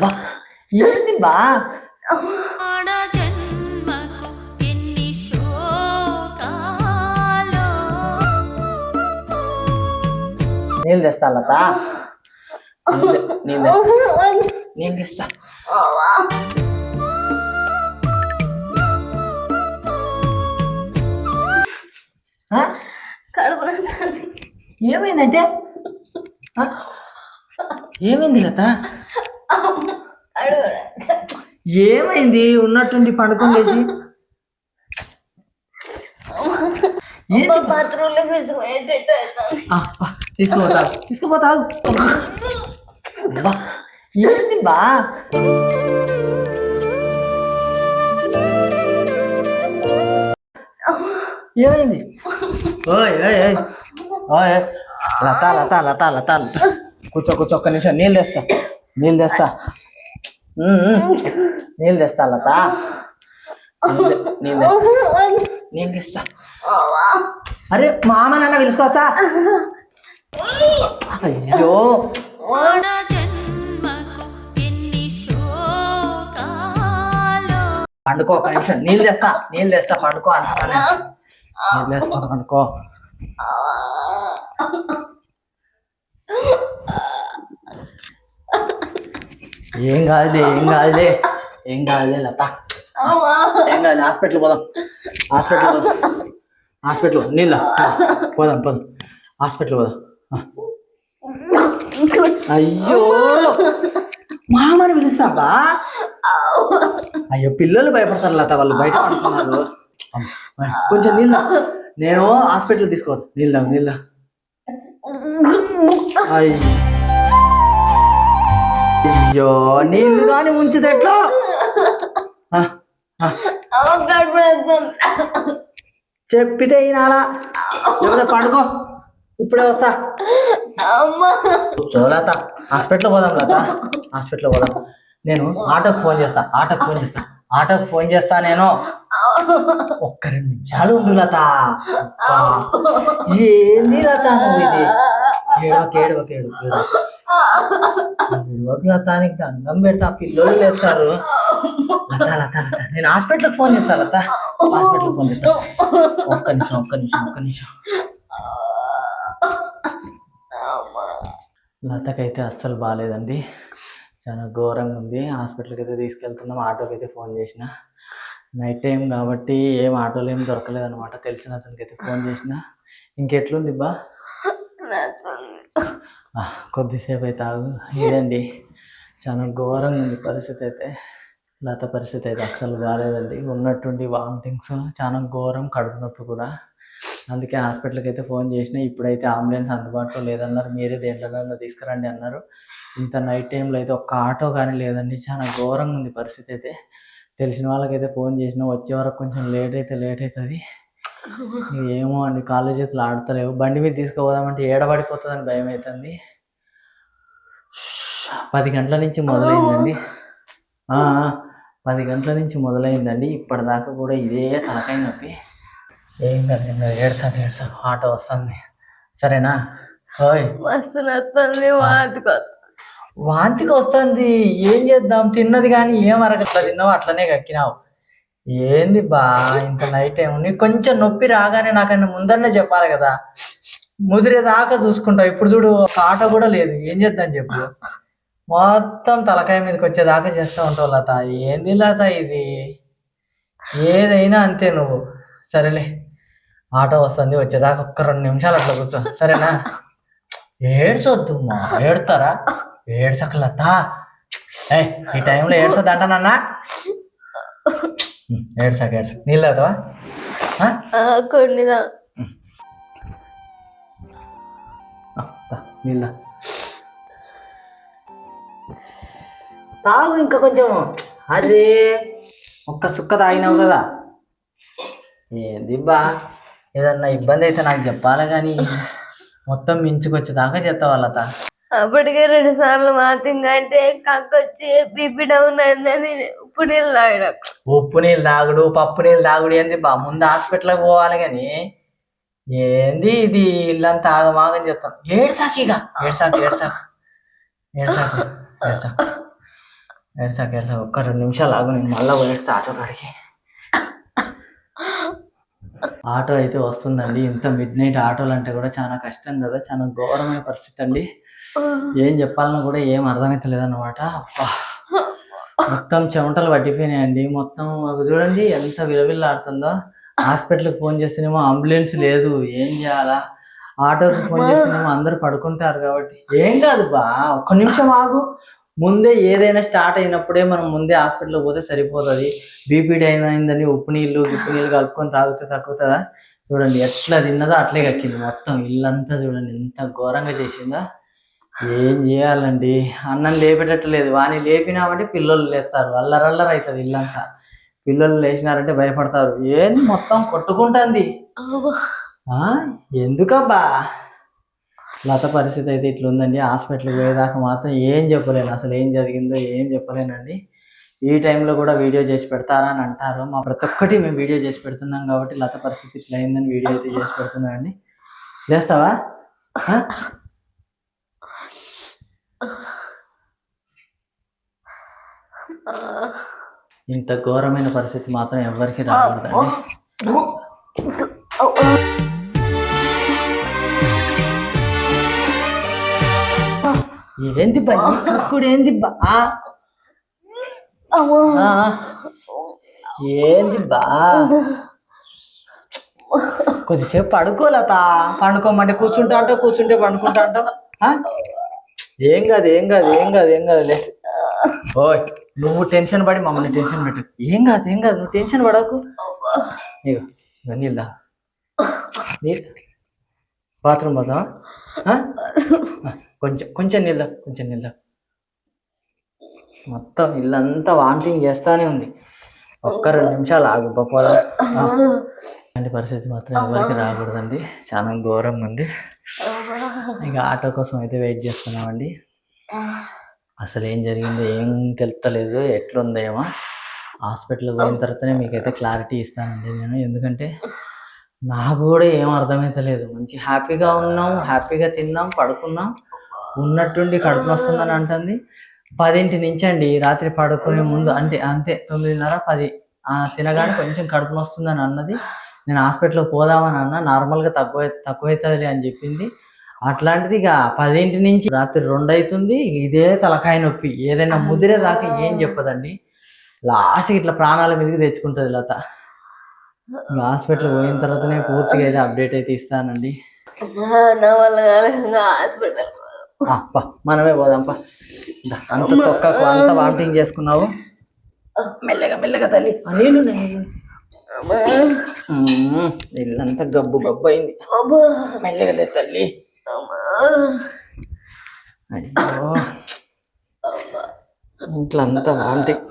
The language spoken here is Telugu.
బా ఏంది బా నీళ్ళు తెస్తా లత నీళ్ళు- నీళ్ళు తెస్తా. ఏమైందంటే? ఏమైంది లత ఏమైంది? ఉన్నట్టుండి పండుకొని లేచి. బా, తీసుకుపోతా తీసుకుపోతావు బా ఏంది బా? ఏమైంది? ఓయ్ ఓయ్ ఓయ్. ఓయ్ లత లత లత లత. కూర్చో కూర్చో ఒక్క నిమిషం. నీళ్ళు తెస్తా నీళ్ళు తెస్తా. నీళ్ళు తెస్తా లత. నీళ్ళు నీళ్ళు తెస్తా. అరే మామ నాన్న పిలుచుకొస్తా. అయ్యో. పండుకో ఒక నిమిషం. నీళ్ళు తెస్తా నీళ్ళు తెస్తా పండుకో అంటున్నాను నీళ్ళు తెస్తా పండుకో. ఏం కాదులే ఏం కాదులే ఏం కాదులే లత. ఏం కాదు హాస్పిటల్ పోదాం. హాస్పిటల్ పోదాం. హాస్పిటల్ నీళ్ళ పోదాం పోదాం. హాస్పిటల్ పోదాం. అయ్యో! మామని పిలుస్తావా? అయ్యో పిల్లలు భయపడతారు లత వాళ్ళు బయట పడుతున్నారు కొంచెం నీళ్ళ నేను హాస్పిటల్ తీసుకోవద్దు నీళ్ళ నీళ్ళ అయ్యో! అయ్యో నీళ్ళు కానీ ఉంచితే ఎట్లా. చెప్పితే ఈనాలా లేకపోతే పడుకో. ఇప్పుడే వస్తా. లత. హాస్పిటల్ పోదాం లత. హాస్పిటల్ పోదాం. నేను ఆటోకి ఫోన్ చేస్తా ఆటోకి ఫోన్ చేస్తా. ఆటోకి ఫోన్ చేస్తా నేను. ఒక్క రెండు నిమిషాలు ఉండు లత. ఏంది లత నువ్వు ఇది? ఏడవక ఏడవక ఏడవక ఏడవక. లతానికి లత దండం పెడతా పిల్లలు లేస్తారు లత లత లత. నేను హాస్పిటల్కి ఫోన్ చేస్తాను లత. హాస్పిటల్కి ఫోన్ చేస్తా. ఒక్క నిమిషం ఒక్క నిమిషం ఒక్క నిమిషం. లతకైతే అస్సలు బాగాలేదండి చాలా ఘోరంగా ఉంది. హాస్పిటల్కి అయితే తీసుకెళ్తున్నాం. ఆటోకి అయితే ఫోన్ చేసిన. నైట్ టైం కాబట్టి ఏం ఆటోలు ఏం దొరకలేదు అనమాట తెలిసిన అతనికి అయితే ఫోన్ చేసిన. ఇంకెట్లుంది బా? కొద్దిసేపు అయితే ఆగు. ఇదండి. చాలా ఘోరంగా ఉంది పరిస్థితి అయితే లత పరిస్థితి అయితే అస్సలు బాగాలేదండి ఉన్నట్టుండి వామిటింగ్స్ చాలా ఘోరం కడుపునొప్పి కూడా. అందుకే హాస్పిటల్కి అయితే ఫోన్ చేసిన ఇప్పుడైతే అంబులెన్స్ అందుబాటులో లేదన్నారు. మీరే దేంట్లోనైనా తీసుకురండి అన్నారు. ఇంత నైట్ టైంలో అయితే ఒక్క ఆటో కానీ లేదండి. చాలా ఘోరంగా ఉంది పరిస్థితి అయితే తెలిసిన వాళ్ళకైతే ఫోన్ చేసిన వచ్చే వరకు కొంచెం లేట్ అయితే లేట్ అవుతుంది. ఏమో అండి కాళ్ళు చేతులు ఆడతలేవు. బండి మీద తీసుకుపోదామంటే ఏడబడిపోతుందని భయం అవుతుంది పది గంటల నుంచి మొదలైందండి. పది గంటల నుంచి మొదలైందండి. ఇప్పటిదాకా కూడా ఇదే తలకాయ నొప్పి. ఏం కాదు ఏం కాదు. ఏడ్సాను ఏడ్సాను ఆటో వస్తుంది. సరేనా? ఓయ్. మస్తు నొస్తుంది వాటికి వాంతికి. వస్తుంది ఏం చేద్దాం? తిన్నది కానీ ఏం అరగట్లా తిన్నావు అట్లనే కక్కినావు ఏంది బా ఇంత నైట్ టైం నీకు కొంచెం నొప్పి రాగానే నాకన్నా ముందరనే చెప్పాలి కదా. ముదిరేదాకా చూసుకుంటావు ఇప్పుడు చూడు ఒక ఆటో కూడా లేదు. ఏం చేద్దాం చెప్పు. మొత్తం తలకాయ మీదకి వచ్చేదాకా చేస్తూ ఉంటావు లత. ఏంది లత ఇది? ఏదైనా అంతే నువ్వు. సరేలే. ఆటో వస్తుంది వచ్చేదాకా ఒక్క రెండు నిమిషాలు అట్లా కూర్చో. సరేనా? ఏడ్చొద్దు మా ఏడతారా? ఏడ్చక ఏ ఈ టైంలో ఏడ్చొద్దు అంటానన్నా ఏడ్సాక ఏడ్సాక నీళ్ళు తాగుతావా? కొన్ని నీళ్ళు. తాగు ఇంకా కొంచెం అరే ఒక్క సుక్క తాగినావు కదా ఏంది బా ఏదన్నా ఇబ్బంది అయితే నాకు చెప్పాలి కానీ మొత్తం మించుకొచ్చేదాకా చేస్తావా లత అప్పటికే రెండు సార్లు మాతింగ్ అంటే కక్కొచ్చి బీపీ డౌన్ అయిందని ఉప్పు నీళ్ళు తాగడం ఉప్పు నీళ్ళు తాగుడు పప్పు నీళ్ళు తాగుడు ఏంది బా? ముందు హాస్పిటల్కి పోవాలి కానీ ఏంది ఇది? ఇల్లంతా ఆగమాగని చెప్తాం ఏడ్సాక ఇక. ఏడు ఏడ్సాక. ఏడ్సాక ఏడ్సాక్. ఏడ్సాక ఏడ్సాక. ఒక్క రెండు నిమిషాలు ఆగు నేను మళ్ళీ పోయేస్తా ఆటో కాడికి. ఆటో అయితే వస్తుందండి. ఇంత మిడ్ నైట్ ఆటోలు అంటే కూడా చాలా కష్టం కదా. చాలా ఘోరమైన పరిస్థితి అండి. ఏం చెప్పాలన్నా కూడా ఏం అర్థమవుతలేదు అనమాట మొత్తం చెమటలు పట్టిపోయినాయండి. మొత్తం అవి చూడండి ఎంత విలవిల్లాడుతుందో. హాస్పిటల్కి ఫోన్ చేస్తేనేమో అంబులెన్స్ లేదు. ఏం చేయాలా? ఆటోకి ఫోన్ చేస్తేనేమో అందరు పడుకుంటారు కాబట్టి. ఏం కాదు బా. ఒక్క నిమిషం ఆగు. ముందే ఏదైనా స్టార్ట్ అయినప్పుడే మనం ముందే హాస్పిటల్కి పోతే సరిపోతుంది. బీపీడీ అయిపోయిందని ఉప్పు నీళ్ళు ఉప్పు నీళ్ళు కలుపుకొని తాగితే తగ్గుతుందా? చూడండి ఎట్లా తిన్నదో అట్లే కక్కింది మొత్తం. ఇల్లంతా చూడండి ఎంత ఘోరంగా చేసిందా? ఏం చేయాలండి? అన్నం లేపేటట్టు లేదు వాని లేపినామంటే పిల్లలు లేస్తారు. అల్లరల్లర అవుతుంది ఇల్లంతా. పిల్లలు లేచినారంటే భయపడతారు. ఏంది మొత్తం కొట్టుకుంటుంది? ఎందుకబ్బా? లత పరిస్థితి అయితే ఇట్లా ఉందండి హాస్పిటల్కి పోయేదాకా మాత్రం ఏం చెప్పలేను. అసలు ఏం జరిగిందో ఏం చెప్పలేనండి. ఈ టైంలో కూడా వీడియో చేసి పెడతారా అని అంటారు. మా ప్రతి ఒక్కటి మేము వీడియో చేసి పెడుతున్నాం కాబట్టి లత పరిస్థితి ఇట్లా అయిందని వీడియో అయితే చేసి పెడుతున్నానండి. లేస్తావా? ఇంత ఘోరమైన పరిస్థితి మాత్రం ఎవరికి రాకూడదండి ఏంది బా ఈ కక్కుడు ఏంది బా? ఏంది బా? కొద్దిసేపు పడుకోలేత పండుకోమంటే కూర్చుంటా అంటావు కూర్చుంటే పండుకుంటా అంటావు. ఆ? ఏం కాదు ఏం కాదు ఏం కాదు ఏం కాదులే. ఓయ్. నువ్వు టెన్షన్ పడి మమ్మల్ని టెన్షన్ పెట్టు ఏం కాదు ఏం కాదు నువ్వు టెన్షన్ పడకు. నీళ్ళ బాత్రూమ్? ఆ, కొంచెం కొంచెం నీళ్ళ కొంచెం నీళ్ళ మొత్తం ఇల్లంతా వామిటింగ్ చేస్తానే ఉంది. ఒక్క రెండు నిమిషాలు ఆగు పోదా. అలాంటి పరిస్థితి మాత్రం ఎవరికి రాకూడదండి. చాలా ఘోరంగా ఉంది. ఇక ఆటో కోసం అయితే వెయిట్ చేస్తున్నామండి. అసలు ఏం జరిగిందో ఏం తెలుస్తలేదు ఎట్లుందో ఏమో హాస్పిటల్కి పోయిన తర్వాతనే మీకైతే క్లారిటీ ఇస్తానండి నేను. ఎందుకంటే నాకు కూడా ఏం అర్థమైతలేదు. మంచి హ్యాపీగా ఉన్నాం హ్యాపీగా తిన్నాం పడుకున్నాం. ఉన్నట్టుండి కడుపు వస్తుందని అంటుంది. పదింటి నుంచి అండి రాత్రి పడుకునే ముందు అంటే అంతే తొమ్మిదిన్నర పది. తినగానే కొంచెం కడుపు వస్తుందని అన్నది. నేను హాస్పిటల్కి పోదామని అన్న నార్మల్గా తక్కువ తక్కువ అవుతుందిలే అని చెప్పింది. అట్లాంటిది ఇక పదింటి నుంచి రాత్రి రెండు అవుతుంది ఇదే తలకాయ నొప్పి. ఏదైనా ముదిరే దాకా ఏం చెప్పదండి. లాస్ట్కి ఇట్లా ప్రాణాల మీదకి తెచ్చుకుంటుంది లత. హాస్పిటల్ పోయిన తర్వాతనే పూర్తిగా అయితే అప్డేట్ అయితే ఇస్తానండి. నా వల్ల కాలేదు. హాస్పిటల్ ఆ, పా మనమే పోదాంపా. అంత తొక్కకు అంత వామిటింగ్ చేసుకున్నావు? మెల్లగా మెల్లగా తల్లి. మ్మ్, ఇల్లంతా గబ్బు గబ్బు అయింది. మెల్లగా తల్లి. అయ్యో. ఇంట్లో అంతా వామిటింగ్